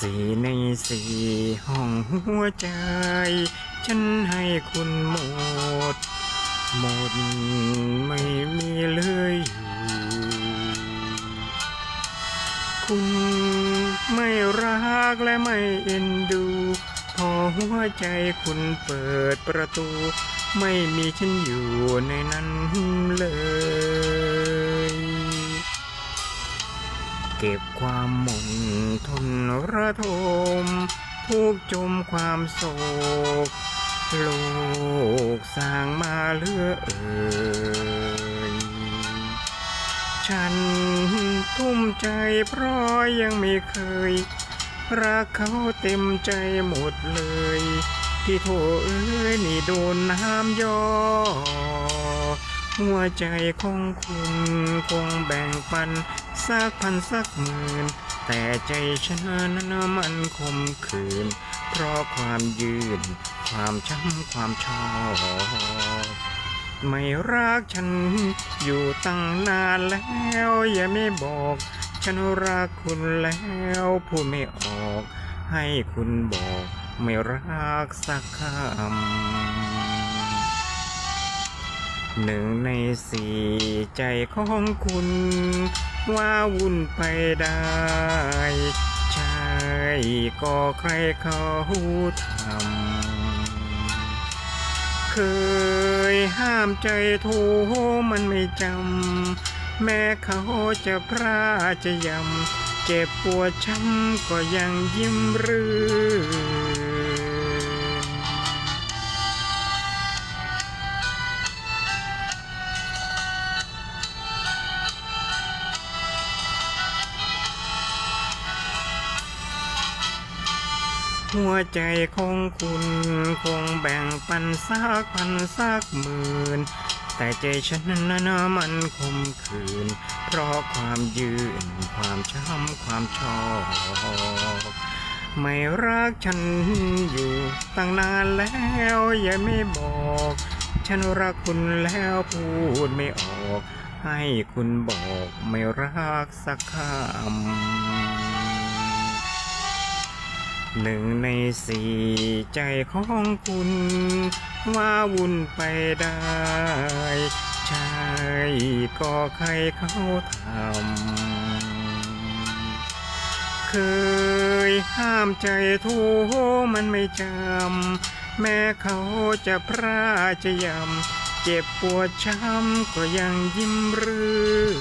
สี่ห้องหัวใจ ฉันให้คุณหมด หมดไม่มีเลยอยู่คุณไม่รักและไม่เอ็นดู พอหัวใจคุณเปิดประตู ไม่มีฉันอยู่ในนั้นเลย เก็บความหม่นทนระทมทุกจมความโศก โลกสร้างมาเลือเอ่ยฉันทุ่มใจเพราะยังไม่เคย รักเขาเต็มใจหมดเลย ที่โถเอ้ยนี่โดนน้ำย่อ หัวใจของคุณคงแบ่งปัน สักพันสักหมื่นแต่ใจฉันนั้นมันคมขืน เพราะความยืน ความช้ำความชอบไม่รักฉันอยู่ตั้งนานแล้ว อย่าไม่บอก ฉันรักคุณแล้วพูดไม่ออก ให้คุณบอก ไม่รักสักคำ หนึ่งในสี่ใจของคุณ ว่าวุ่นไปได้ใช่ก็ใครเขาทำเคยห้ามใจโทมันไม่จำ แม้เขาจะพระจะยำ เจ็บปวดช้ำก็ยังยิ้มรื่น หัวใจของคุณคงแบ่งปันสักพันสักหมื่น แต่ใจฉันนั้นมันคมขืน เพราะความยืนความช้ำความชอบไม่รักฉันอยู่ตั้งนานแล้วอย่าไม่บอก ฉันรักคุณแล้วพูดไม่ออก ให้คุณบอกไม่รักสักคำ หนึ่งในสี่ใจของคุณ ว่าวุ่นไปได้ ใช่ก็ใครเขาทำ เคยห้ามใจโทมันไม่จำ แม้เขาจะพระจะยำ เจ็บปวดช้ำก็ยังยิ้มรื่น